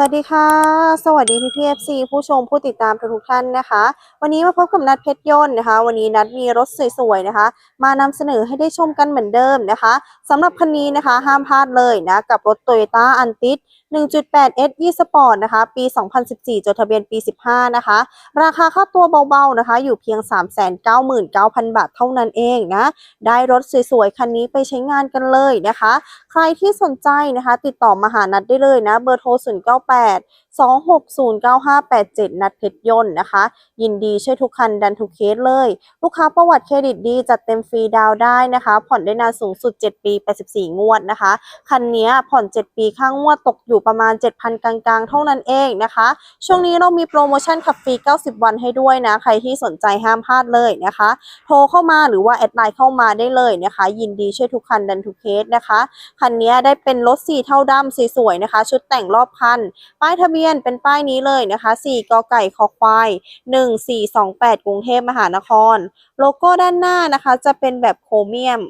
สวัสดีค่ะ สวัสดีพี่พีเอฟซีผู้ชมผู้ติดตามทุกท่านนะคะ วันนี้มาพบกับนัดเพชรยนต์นะคะ วันนี้นัดมีรถสวยๆนะคะ มานำเสนอให้ได้ชมกันเหมือนเดิมนะคะสำหรับคันนี้นะคะห้ามพลาดเลยนะกับรถ Toyota a n t i s 1.8 S e Sport นะคะ ปี 2014 จดทะเบียนปี 15 นะคะ ราคาค่าตัวเบาๆนะคะ อยู่เพียง 399,000 บาทเท่านั้นเองนะ ได้รถสวยๆ คันนี้ไปใช้งานกันเลยนะคะ ใครที่สนใจนะคะ ติดต่อมาหานัดได้เลยนะ เบอร์โทร 09 098 2609587นัดเพชรยนต์นะคะ ยินดีช่วยทุกคันดันทุกเคสเลย ลูกค้าประวัติเครดิตดีจัดเต็มฟรีดาวได้นะคะ ผ่อนได้นานสูงสุด 7 ปี 84 งวดนะคะ คันนี้ผ่อน 7 ปีค่างงวดตกอยู่ประมาณ 7,000 กลางๆ เท่านั้นเองนะคะ ช่วงนี้เรามีโปรโมชั่นขับฟรี 90 วันให้ด้วยนะ ใครที่สนใจห้ามพลาดเลยนะคะ โทรเข้ามาหรือว่าแอดไลน์เข้ามาได้เลยนะคะ ยินดีช่วยทุกคันดันทุกเคสนะคะ คันนี้ได้เป็นรถสีเท่าดำสีสวยนะคะ ชุดแต่งรอบคัน ป้ายทะเบียนเป็นป้ายนี้เลยนะคะ 4กไก่คอควาย 1428 กรุงเทพมหานคร โลโก้ด้านหน้านะคะจะเป็นแบบโครเมียม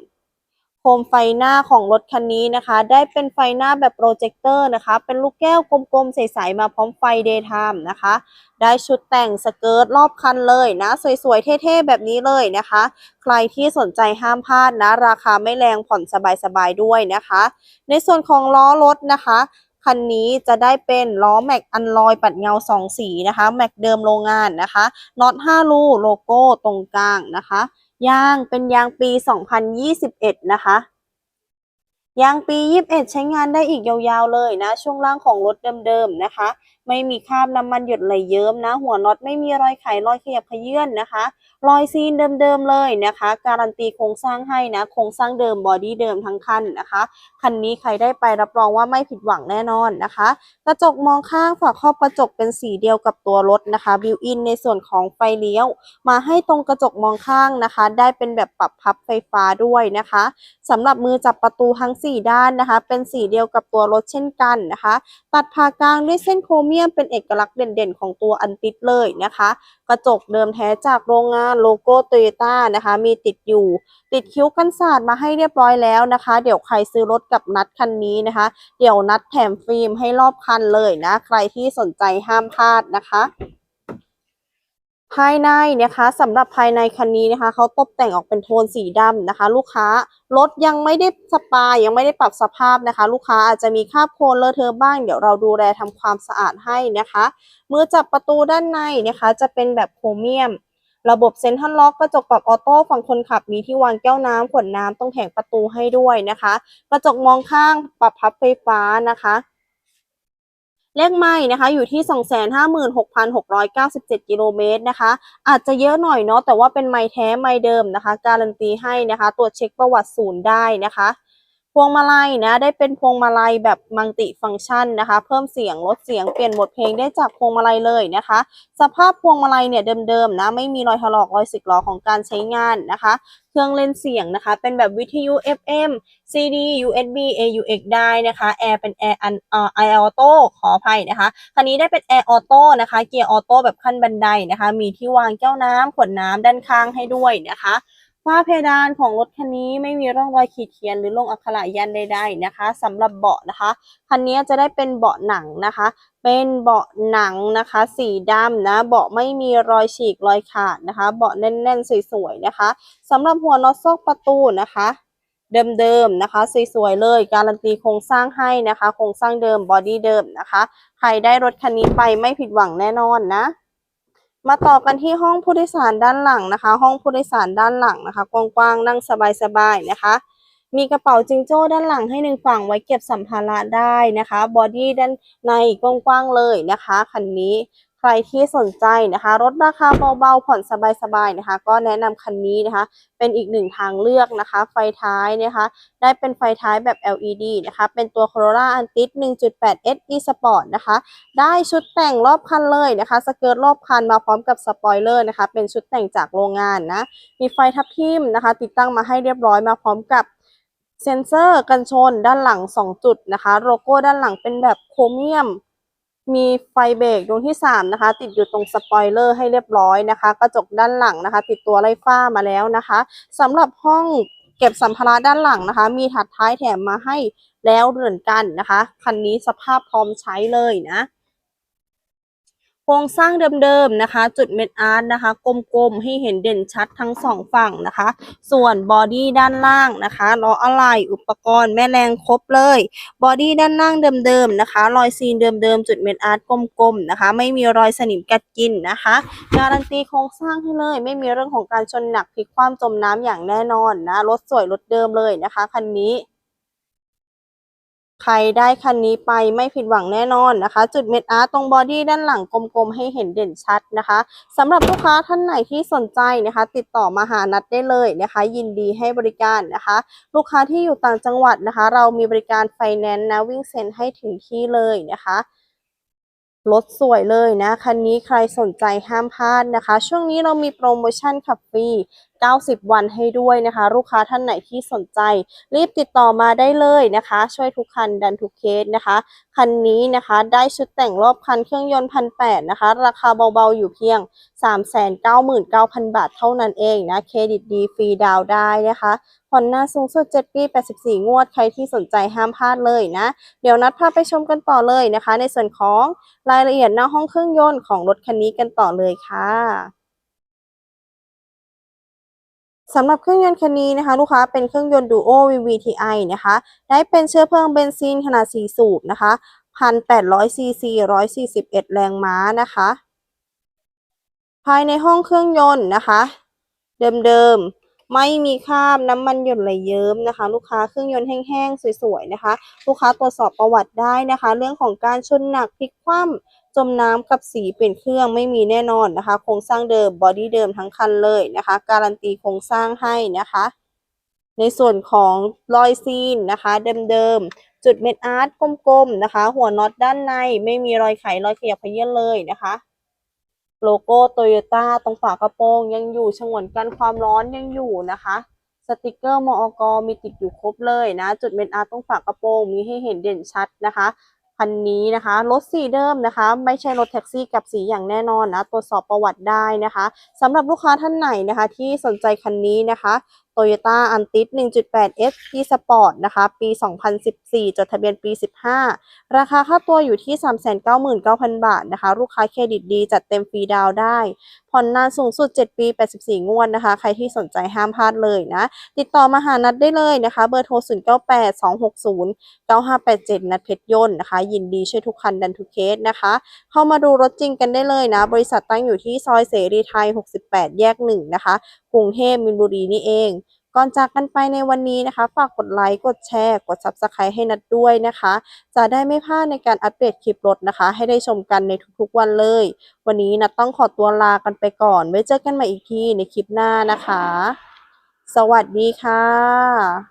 โคมไฟหน้าของรถคันนี้นะคะ ได้เป็นไฟหน้าแบบโปรเจคเตอร์นะคะ เป็นลูกแก้วกลมๆ ใสๆ มาพร้อมไฟเดย์ไทม์นะคะ ได้ชุดแต่งสเกิร์ตรอบคันเลยนะ สวยๆ เท่ๆ แบบนี้เลยนะคะ ใครที่สนใจห้ามพลาดนะ ราคาไม่แรงผ่อนสบายๆ ด้วยนะคะ ในส่วนของล้อรถนะคะ คันนี้จะได้เป็นล้อแม็กอันลอยปัดเงาสองสีนะคะ แม็กเดิมโรงงานนะคะน็อต5ลูโลโก้ตรงกลางนะคะยางเป็นยางปี 2021 นะคะยางปี 21 ใช้งานได้อีกยาวๆเลยนะ ช่วงล่างของรถเดิมๆนะคะ ไม่มีคราบน้ำมันหยดไหลเยิ้มนะ หัวน็อตไม่มีรอยไขรอยขยับขยื่นนะคะ รอยซีนเดิมๆเลยนะคะ การันตีโครงสร้างให้นะ โครงสร้างเดิมบอดี้เดิมทั้งคันนะคะ คันนี้ใครได้ไปรับรองว่าไม่ผิดหวังแน่นอนนะคะ กระจกมองข้างฝาครอบกระจกเป็นสีเดียวกับตัวรถนะคะบิวอินในส่วนของไฟเลี้ยว มาให้ตรงกระจกมองข้างนะคะ ได้เป็นแบบปรับพับไฟฟ้าด้วยนะคะสำหรับมือจับประตูทั้ง 4 ด้านนะคะ เป็นสีเดียวกับตัวรถเช่นกันนะคะ ตัดผ่ากลางด้วยเส้นโครเมียมเป็นเอกลักษณ์เด่นๆ ของตัวอันติดเลยนะคะ กระจกเดิมแท้จากโรงงานโลโก้โตโยต้านะคะ มีติดอยู่ ติดคิ้วกันศาสตร์มาให้เรียบร้อยแล้วนะคะ เดี๋ยวใครซื้อรถกับนัดคันนี้นะคะ เดี๋ยวนัดแถมฟิล์มให้รอบคันเลยนะ ใครที่สนใจห้ามพลาดนะคะ ภายในนะคะสำหรับภายในคันนี้นะคะเขาตกแต่งออกเป็นโทนสีดำนะคะ ลูกค้ารถยังไม่ได้สปายังไม่ได้ปรับสภาพนะคะ ลูกค้าอาจจะมีคราบโคลนเลอะเทอะบ้าง เดี๋ยวเราดูแลทำความสะอาดให้นะคะมือจับประตูด้านในนะคะ จะเป็นแบบโครเมียม ระบบเซ็นทรัลล็อกกระจกปรับออโต้ฝั่งคนขับมีที่วางแก้วน้ำขวดน้ำตรงแผงประตูให้ด้วยนะคะ กระจกมองข้างปรับพับไฟฟ้านะคะ เลขไม่นะคะอยู่ที่ 256,697 กิโลเมตรนะคะ อาจจะเยอะหน่อยเนาะแต่ว่าเป็นไม้แท้ไม้เดิมนะคะ การันตีให้นะคะ ตรวจเช็คประวัติศูนย์ได้นะคะ พวงมาลัยนะได้เป็นพวงมาลัยแบบมัลติฟังก์ชันนะคะ เพิ่มเสียงลดเสียงเปลี่ยนโหมดเพลงได้จากพวงมาลัยเลยนะคะ สภาพพวงมาลัยเนี่ยเดิมๆนะไม่มีรอยถลอกรอยสึกหรอของการใช้งานนะคะ เครื่องเล่นเสียงนะคะ เป็นแบบวิทยุ FM CD USB AUX ได้นะคะแอร์เป็นแอร์อันเอ่อไอออโต้ขออภัยนะคะคันนี้ได้เป็นแอร์ออโต้นะคะเกียร์ออโต้แบบขั้นบันไดนะคะ มีที่วางแก้วน้ำขวดน้ำด้านข้างให้ด้วยนะคะ ฝ้าเพดานของรถคันนี้ไม่มีร่องรอยขีดเขียนหรือลงอักขระยันใดๆนะคะสำหรับเบาะนะคะคันนี้จะได้เป็นเบาะหนังนะคะ เป็นเบาะหนังนะคะ สีดำนะ เบาะไม่มีรอยฉีกรอยขาดนะคะ เบาะแน่นๆสวยๆนะคะสำหรับหัวน็อตซอกประตูนะคะเดิมๆนะคะสวยๆเลยการันตีโครงสร้างให้นะคะ โครงสร้างเดิมบอดี้เดิมนะคะ ใครได้รถคันนี้ไปไม่ผิดหวังแน่นอนนะ มาต่อกันที่ห้องผู้โดยสารด้านหลังนะคะ ห้องผู้โดยสารด้านหลังนะคะกว้างๆนั่งสบายๆนะคะ มีกระเป๋าจิงโจ้ด้านหลังให้หนึ่งฝั่งไว้เก็บสัมภาระได้นะคะบอดี้ด้านในกว้างๆเลยนะคะคันนี้ ใครที่สนใจนะคะรถราคาเบาๆผ่อนสบายๆนะคะ ก็แนะนำคันนี้นะคะ เป็นอีกหนึ่งทางเลือกนะคะ ไฟท้ายนะคะ ได้เป็นไฟท้ายแบบ LED นะคะ เป็นตัว Corolla Antis 1.8 SE Sport นะคะ ได้ชุดแต่งรอบคันเลยนะคะ สเกิร์ตรอบคันมาพร้อมกับสปอยเลอร์นะคะ เป็นชุดแต่งจากโรงงานนะ มีไฟทับทิมนะคะ ติดตั้งมาให้เรียบร้อยมาพร้อมกับเซ็นเซอร์กันชนด้านหลัง 2 จุดนะคะ โลโก้ด้านหลังเป็นแบบโครเมียม มีไฟเบรกดวงที่ 3 นะคะ ติดอยู่ตรงสปอยเลอร์ให้เรียบร้อยนะคะ กระจกด้านหลังนะคะ ติดตัวไล่ฟ้ามาแล้วนะคะสำหรับห้องเก็บสัมภาระด้านหลังนะคะ มีถัดท้ายแถมมาให้แล้วเหมือนกันนะคะ คันนี้สภาพพร้อมใช้เลยนะ ครงสร้างเดิมๆนะคะ จุดเม็ดอาร์ตนะคะ กลมๆ ให้เห็นเด่นชัดทั้งสองฝั่งนะคะ ส่วนบอดี้ด้านล่างนะคะล้ออะไหล่อุปกรณ์แม่แรงครบเลย บอดี้ด้านล่างเดิมๆนะคะ รอยซีนเดิมๆ จุดเม็ดอาร์ตกลมๆนะคะ ไม่มีรอยสนิมกัดกินนะคะ การันตีโครงสร้างให้เลย ไม่มีเรื่องของการชนหนักพลิกคว่ำจมน้ำอย่างแน่นอนนะรถสวยรถเดิมเลยนะคะคันนี้ ใครได้คันนี้ไปไม่ผิดหวังแน่นอนนะคะ จุดเม็ดอาร์ตตรงบอดี้ด้านหลังกลมๆ ให้เห็นเด่นชัดนะคะสำหรับลูกค้าท่านไหนที่สนใจนะคะ ติดต่อมาหานัดได้เลยนะคะ ยินดีให้บริการนะคะ ลูกค้าที่อยู่ต่างจังหวัดนะคะ เรามีบริการไฟแนนซ์นะวิ่งเซ็นให้ถึงที่เลยนะคะรถสวยเลยนะ คันนี้ใครสนใจห้ามพลาดนะคะ ช่วงนี้เรามีโปรโมชั่นขับฟรี 90 วันให้ด้วยนะคะ ลูกค้าท่านไหนที่สนใจ รีบติดต่อมาได้เลยนะคะ ช่วยทุกคันดันทุกเคสนะคะ คันนี้นะคะได้ชุดแต่งรอบคันเครื่องยนต์พันแนะคะ ราคาเบาๆอยู่เพียง 399,000 บาทเท่านั้นเองนะเครดิตดีฟรีดาวได้นะคะผ่อนหน้าสูงสุด7ปี84 งวด ใครที่สนใจห้ามพลาดเลยนะ เดี๋ยวนัดพาไปชมกันต่อเลยนะคะ ในส่วนของรายละเอียดหน้าห้องเครื่องยนต์ของรถคันนี้กันต่อเลยค่ะ สำหรับเครื่องยนต์คันนี้นะคะ ลูกค้าเป็นเครื่องยนต์ Duo VVTi นะคะ ได้เป็นเชื้อเพลิงเบนซินขนาด 4 สูบนะคะ 1,800ซีซี141 แรงม้านะคะ ภายในห้องเครื่องยนต์นะคะ เดิมๆ ไม่มีคราบน้ำมันหยดไหลเยิ้มนะคะ ลูกค้าเครื่องยนต์แห้งๆ สวยๆ นะคะ ลูกค้าตรวจสอบประวัติได้นะคะ เรื่องของการชนหนักพลิกคว่ำ มน้ำกับสีเปลี่ยนเครื่องไม่มีแน่นอนนะคะ โครงสร้างเดิมบอดี้เดิมทั้งคันเลยนะคะ การันตีโครงสร้างให้นะคะ ในส่วนของรอยซีนนะคะ เดิมๆ จุดเม็ดอาร์ตกลมๆนะคะ หัวน็อตด้านในไม่มีรอยไขรอยขยับเขยื้อนเลยนะคะ โลโก้โตโยต้าตรงฝากระโปรงยังอยู่ฉงวนกันความร้อนยังอยู่นะคะสติกเกอร์มอกมีติดอยู่ครบเลยนะ จุดเม็ดอาร์ตตรงฝากระโปรงมีให้เห็นเด่นชัดนะคะ คันนี้นะคะรถสีเดิมนะคะ ไม่ใช่รถแท็กซี่กับสีอย่างแน่นอนนะตรวจสอบประวัติได้นะคะสำหรับลูกค้าท่านไหนนะคะ ที่สนใจคันนี้นะคะ Toyota a n t i s 1.8 S P Sport นะคะ ปี 2014 จดทะเบียนปี 15 ราคาค่าตัวอยู่ที่ 399,000 บาทนะคะ ลูกค้าเครดิตดีจัดเต็มฟรีดาวน์ได้ ผ่อนนานสูงสุด 7 ปี 84 งวดนะคะ ใครที่สนใจห้ามพลาดเลยนะ ติดต่อมาหานัดได้เลยนะคะ เบอร์โทร 098260 9587 นัดเพชรยนต์นะคะ ยินดีช่วยทุกคันดันทุกเคสนะคะ เข้ามาดูรถจริงกันได้เลยนะ บริษัทตั้งอยู่ที่ซอยเสรีไทย 68 แยก 1 นะคะกรุงเทพมินบุรีนี่เอง ก่อนจากกันไปในวันนี้นะคะ ฝากกดไลค์ กดแชร์ กด Subscribe ให้นัดด้วยนะคะ จะได้ไม่พลาดในการอัปเดตคลิปรถนะคะ ให้ได้ชมกันในทุกๆวันเลย วันนี้นัดต้องขอตัวลากันไปก่อน ไว้เจอกันใหม่อีกทีในคลิปหน้านะคะ สวัสดีค่ะ